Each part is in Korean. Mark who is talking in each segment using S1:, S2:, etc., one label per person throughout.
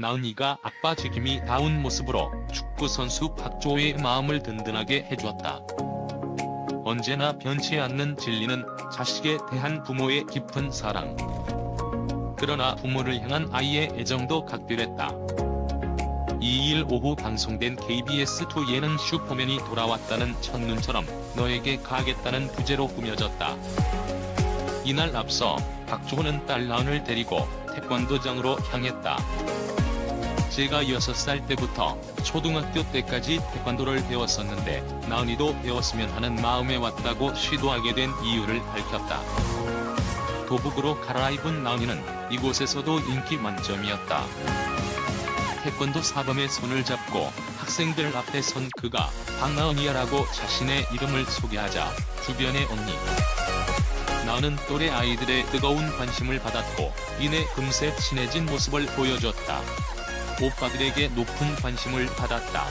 S1: 나은이가 아빠 지킴이 다운 모습으로 축구 선수 박조의 마음을 든든하게 해주었다. 언제나 변치 않는 진리는 자식에 대한 부모의 깊은 사랑. 그러나 부모를 향한 아이의 애정도 각별했다. 2일 오후 방송된 KBS2 예능 슈퍼맨이 돌아왔다는 첫눈처럼 너에게 가겠다는 부제로 꾸며졌다. 이날 앞서 박주호는 딸 나은을 데리고 태권도장으로 향했다. 제가 6살 때부터 초등학교 때까지 태권도를 배웠었는데 나은이도 배웠으면 하는 마음에 왔다고 시도하게 된 이유를 밝혔다. 도북으로 갈아입은 나은이는 이곳에서도 인기 만점이었다. 태권도 사범의 손을 잡고 학생들 앞에 선 그가 박나은이야라고 자신의 이름을 소개하자 주변의 언니 나는 또래 아이들의 뜨거운 관심을 받았고 이내 금세 친해진 모습을 보여줬다. 오빠들에게 높은 관심을 받았다.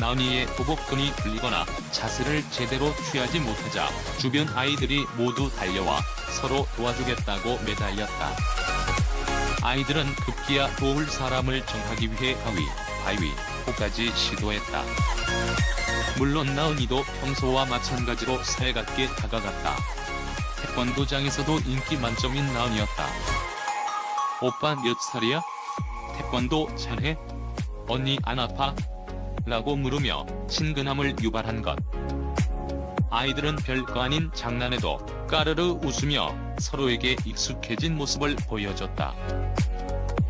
S1: 나은이의 보복근이 풀리거나 자세를 제대로 취하지 못하자 주변 아이들이 모두 달려와 서로 도와주겠다고 매달렸다. 아이들은 급기야 도울 사람을 정하기 위해 가위, 바위, 호까지 시도했다. 물론 나은이도 평소와 마찬가지로 살갑게 다가갔다. 태권도장에서도 인기 만점인 나은이었다. 오빠 몇 살이야? 태권도 잘해? 언니 안 아파? 라고 물으며 친근함을 유발한 것. 아이들은 별거 아닌 장난에도 까르르 웃으며 서로에게 익숙해진 모습을 보여줬다.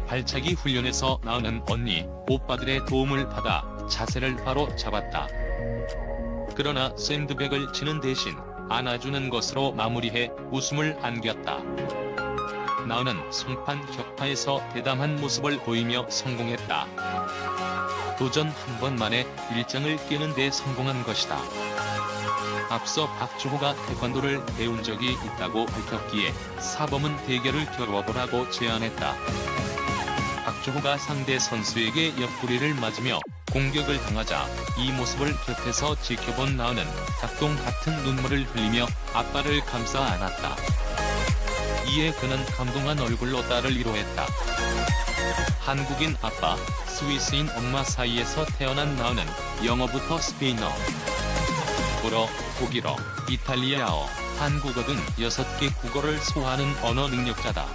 S1: 발차기 훈련에서 나은은 언니, 오빠들의 도움을 받아 자세를 바로 잡았다. 그러나 샌드백을 치는 대신 안아주는 것으로 마무리해 웃음을 안겼다. 나은은 송판 격파에서 대담한 모습을 보이며 성공했다. 도전 한 번 만에 일정을 깨는 데 성공한 것이다. 앞서 박주호가 태권도를 배운 적이 있다고 밝혔기에 사범은 대결을 겨뤄보라고 제안했다. 박주호가 상대 선수에게 옆구리를 맞으며 공격을 당하자 이 모습을 곁에서 지켜본 나은은 닭똥 같은 눈물을 흘리며 아빠를 감싸 안았다. 이에 그는 감동한 얼굴로 딸을 위로했다. 한국인 아빠, 스위스인 엄마 사이에서 태어난 나은은 영어부터 스페인어, 불어, 독일어, 이탈리아어, 한국어 등 6개 국어를 소화하는 언어 능력자다.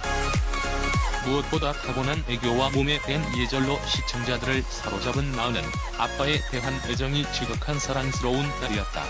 S1: 무엇보다 타고난 애교와 몸에 밴 예절로 시청자들을 사로잡은 나은은 아빠에 대한 애정이 지극한 사랑스러운 딸이었다.